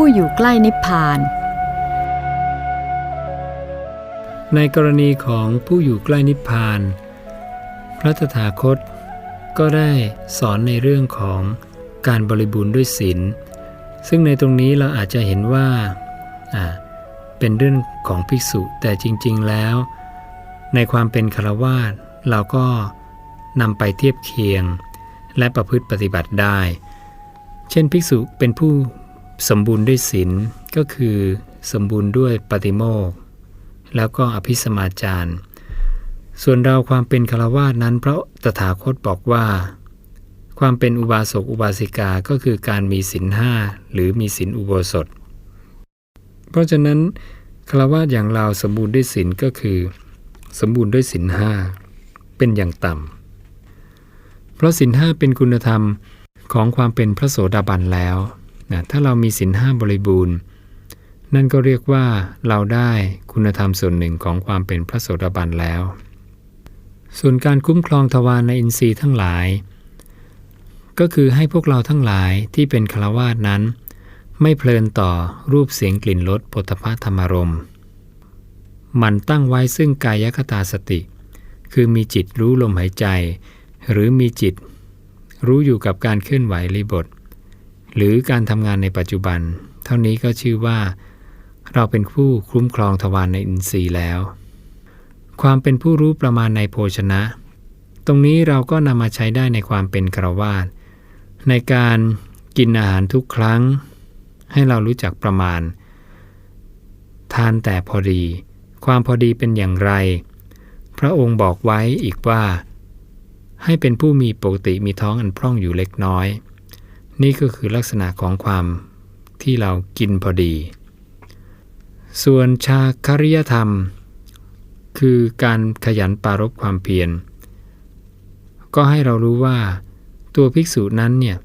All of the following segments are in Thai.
ผู้อยู่ใกล้นิพพาน ในกรณีของผู้อยู่ใกล้นิพพาน พระตถาคตก็ได้สอนในเรื่องของการบริบูรณ์ด้วยศีลซึ่งในตรงนี้เราอาจจะเห็นว่าเป็นเรื่องของภิกษุแต่จริง ๆแล้ว ในความเป็นคารวาสเราก็นำไปเทียบเคียง และประพฤติปฏิบัติได้ เช่นภิกษุเป็นผู้ สมบูรณ์ด้วยศีลก็คือสมบูรณ์ด้วยปฏิโมกข์แล้วก็อภิสมาจารส่วนเราความเป็นคารวาสนั้นพระตถาคตบอกว่า ความเป็นอุบาสกอุบาสิกาก็คือการมีศีลห้าหรือมีศีลอุโบสถ เพราะฉะนั้นคารวาสอย่างเราสมบูรณ์ด้วยศีลก็คือ สมบูรณ์ด้วยศีลห้าเป็นอย่างต่ำเพราะศีลห้าเป็นคุณธรรมของความเป็นพระโสดาบันแล้ว นะถ้าเรามีศีลห้าบริบูรณ์ นั่นก็เรียกว่าเราได้คุณธรรมส่วนหนึ่งของความเป็นพระโสดาบันแล้ว ส่วนการคุ้มครองทวารในอินทรีย์ทั้งหลาย ก็คือให้พวกเราทั้งหลายที่เป็นฆราวาสนั้น ไม่เพลินต่อรูปเสียงกลิ่นรสปุถะธรรมรมหมันตั้งไว้ซึ่งกายคตาสติ คือมีจิตรู้ลมหายใจ หรือมีจิตรู้อยู่กับการเคลื่อนไหวรีบท หรือการทำงานในปัจจุบัน เท่านี้ก็ชื่อว่า เราเป็นผู้คุ้มครองทวารในอินทรีย์แล้ว ความเป็นผู้รู้ประมาณในโภชนะ ตรงนี้เราก็นำมาใช้ได้ในความเป็นคระวาสในการกินอาหารทุกครั้ง ให้เรารู้จักประมาณ ทานแต่พอดี ความพอดีเป็นอย่างไร พระองค์บอกไว้อีกว่า ให้เป็นผู้มีปกติมีท้องอันพร่องอยู่เล็กน้อย นี่ก็คือลักษณะของความที่เรากินพอดี ส่วนชาคริยธรรม คือการขยันปารบความเพียร ก็ให้เรารู้ว่าตัวภิกษุนั้นเนี่ย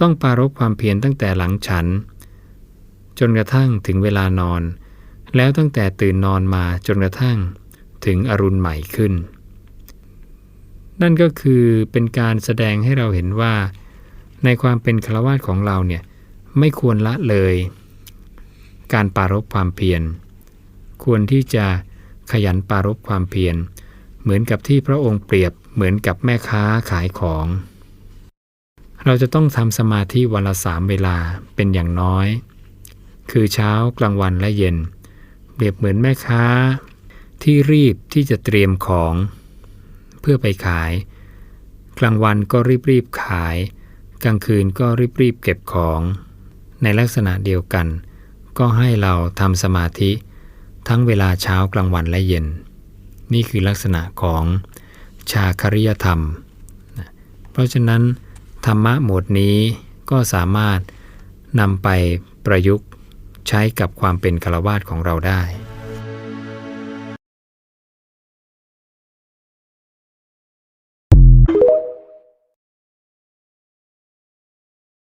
ต้องปารบความเพียรตั้งแต่หลังฉัน จนกระทั่งถึงเวลานอน แล้วตั้งแต่ตื่นนอนมาจนกระทั่งถึงอรุณใหม่ขึ้น นั่นก็คือเป็นการแสดงให้เราเห็นว่า ในความเป็นฆราวาสของเราเนี่ยไม่ควรละเลย การปารบความเพียร ควรที่จะขยันปารบความเพียร เหมือนกับที่พระองค์เปรียบเหมือนกับแม่ค้าขายของ เราจะต้องทำสมาธิวันละสามเวลาเป็นอย่างน้อย คือเช้ากลางวันและเย็น เปรียบเหมือนแม่ค้า ที่รีบที่จะเตรียมของ เพื่อไปขาย กลางวันก็รีบรีบขาย กลางคืนก็รีบรีบเก็บของ ในลักษณะเดียวกัน ก็ให้เราทำสมาธิ ทั้งเวลาเช้ากลางวันและเย็น นี่คือลักษณะของชาคริยธรรม เพราะฉะนั้น ธรรมะหมวดนี้ก็สามารถนำไปประยุกต์ใช้กับความเป็นฆราวาสของเราได้